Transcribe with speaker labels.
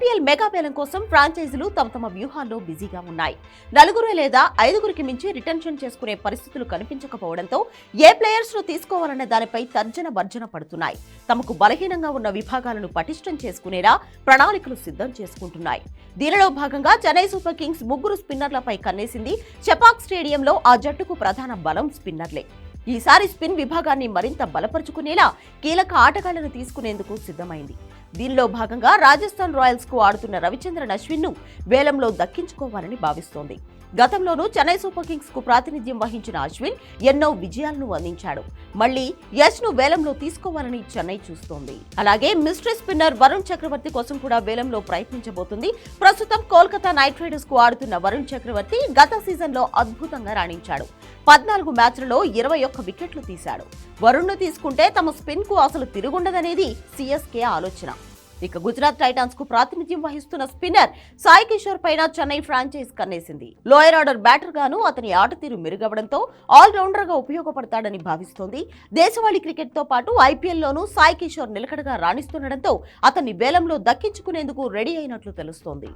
Speaker 1: IPL మెగాపేలం కోసం ఫ్రాంచైజీలు తమ తమ వ్యూహాల్లో బిజీగా ఉన్నాయి. నలుగురు లేదా ఐదుగురికి మించి రిటెన్షన్ చేసుకునే పరిస్థితులు కనిపించకపోవడంతో ఏ ప్లేయర్స్ను తీసుకోవాలనే దానిపై తర్జన భర్జన పడుతున్నాయి. తమకు బలహీనంగా ఉన్న విభాగాలను పటిష్టం చేసుకునేలా ప్రణాళికలు సిద్ధం చేసుకుంటున్నాయి. దీనిలో భాగంగా చెన్నై సూపర్ కింగ్స్ ముగ్గురు స్పిన్నర్లపై కన్నేసింది చెపాక్ స్టేడియంలో ఆ జట్టుకు ప్రధాన బలం స్పిన్నర్లే. ఈసారి స్పిన్ విభాగాన్ని మరింత బలపరుచుకునేలా కీలక ఆటగాళ్ళను తీసుకునేందుకు సిద్ధమైంది. దీనిలో భాగంగా రాజస్థాన్ రాయల్స్కు ఆడుతున్న రవిచంద్రన్ అశ్విన్ను వేలంలో దక్కించుకోవాలని భావిస్తోంది. గతంలోనూ చెన్నై సూపర్ కింగ్స్కు ప్రాతినిధ్యం వహించిన అశ్విన్ ఎన్నో విజయాలను అందించాడు. మళ్ళీ యశ్ను వేలంలో తీసుకోవాలని చెన్నై చూస్తోంది. అలాగే మిస్టరీ స్పిన్నర్ వరుణ్ చక్రవర్తి కోసం కూడా వేలంలో ప్రయత్నించబోతుంది. ప్రస్తుతం కోల్కతా నైట్ రైడర్స్కు ఆడుతున్న వరుణ్ చక్రవర్తి గత సీజన్లో అద్భుతంగా రాణించాడు. పద్నాలుగు మ్యాచ్లలో ఇరవై ఒక్క వికెట్లు తీశాడు. వరుణ్ను తీసుకుంటే తమ స్పిన్కు అసలు తిరుగుండదనేది సిఎస్కే ఆలోచన. ఇక గుజరాత్ టైటాన్స్కు ప్రాతినిధ్యం వహిస్తున్న స్పిన్నర్ సాయి కిషోర్ పైన చెన్నై ఫ్రాంచైజ్ కన్నేసింది. లోయర్ ఆర్డర్ బ్యాటర్ గాను అతని ఆట తీరు మెరుగవడంతో ఆల్రౌండర్గా ఉపయోగపడతాడని భావిస్తోంది. దేశవాళీ క్రికెట్తో పాటు ఐపీఎల్ లోనూ సాయి కిషోర్ నిలకడగా రాణిస్తుండటంతో అతన్ని వేలంలో దక్కించుకునేందుకు రెడీ అయినట్లు తెలుస్తోంది.